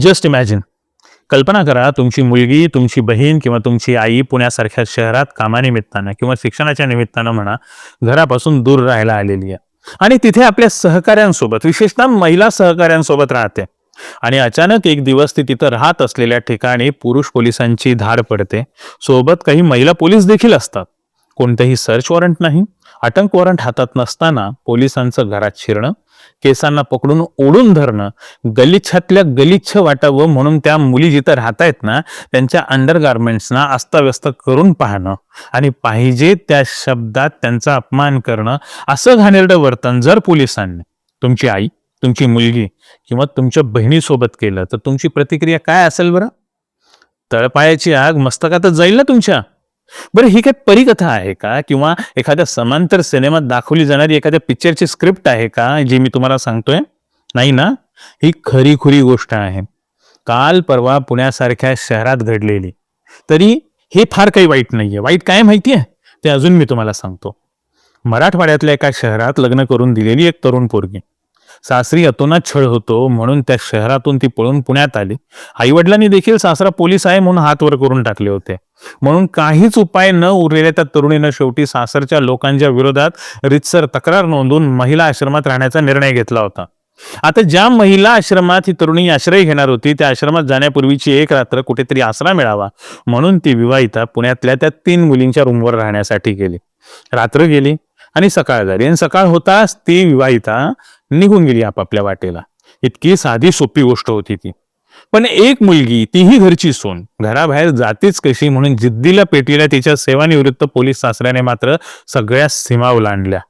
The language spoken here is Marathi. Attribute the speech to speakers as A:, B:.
A: जस्ट इमॅजिन कल्पना करा तुमची मुलगी तुमची बहीण किंवा तुमची आई पुण्यासारख्या शहरात कामानिमित्तानं किंवा शिक्षणाच्या निमित्तानं म्हणा घरापासून दूर राहायला आलेली आहे. आणि तिथे आपल्या सहकाऱ्यांसोबत विशेषतः महिला सहकाऱ्यांसोबत राहते. आणि अचानक एक दिवस ती तिथं राहत असलेल्या ठिकाणी पुरुष पोलिसांची धाड पडते. सोबत काही महिला पोलीस देखील असतात. कोणतेही सर्च वॉरंट नाही. अटक वॉरंट हातात नसताना पोलिसांचं घरात शिरणं केसांना पकडून ओढून धरणं गलिच्छातल्या गलिच्छ वाटावं म्हणून त्या मुली जिथं राहतायत ना त्यांच्या अंडरगार्मेंट्सना अस्ताव्यस्त करून पाहणं. आणि पाहिजे त्या शब्दात त्यांचा अपमान करणं असं घाणेरडं वर्तन जर पोलिसांनी तुमची आई तुमची मुलगी किंवा तुमच्या बहिणीसोबत केलं तर तुमची प्रतिक्रिया काय असेल बरं? तळपायाची आग मस्तकातच जाईल ना तुमच्या? बरं ही काय परिकथा आहे का? किंवा एखाद्या समांतर सिनेमात दाखवली जाणारी एखाद्या पिक्चरची स्क्रिप्ट आहे का जी मी तुम्हाला सांगतोय? नाही ना? ही खरी खुरी गोष्ट आहे. काल परवा पुण्यासारख्या शहरात घडलेली. तरी हे फार काही वाईट नाहीये. वाईट काय माहितीये? ते अजून मी तुम्हाला सांगतो. मराठवाड्यातल्या एका शहरात लग्न करून दिलेली एक तरुण पोरगी. सासरी अतोनात छळ होतो म्हणून त्या शहरातून ती पळून पुण्यात आली. आईवडिलांनी देखील सासरा पोलीस आहे म्हणून हात वर करून टाकले होते. म्हणून काहीच उपाय न उरलेल्या त्या तरुणीनं शेवटी सासरच्या लोकांच्या विरोधात रितसर तक्रार नोंदवून महिला आश्रमात राहण्याचा निर्णय घेतला होता. आता ज्या महिला आश्रमात ही तरुणी आश्रय घेणार होती त्या आश्रमात जाण्यापूर्वीची एक रात्र कुठेतरी आसरा मिळावा म्हणून ती विवाहिता पुण्यातल्या त्या तीन मुलींच्या रूमवर राहण्यासाठी गेली. रात्र गेली आणि सकाळ झाली. आणि सकाळ होताच ती विवाहिता निघून गेली आपापल्या वाटेला. इतकी साधी सोपी गोष्ट होती ती. पण एक मुलगी तीही घरची सून. घराबाहेर जातीच कशी म्हणून जिद्दीला पेटलेल्या तिच्या सेवानिवृत्त पोलीस सासऱ्याने मात्र सगळ्या सीमा ओलांडल्या.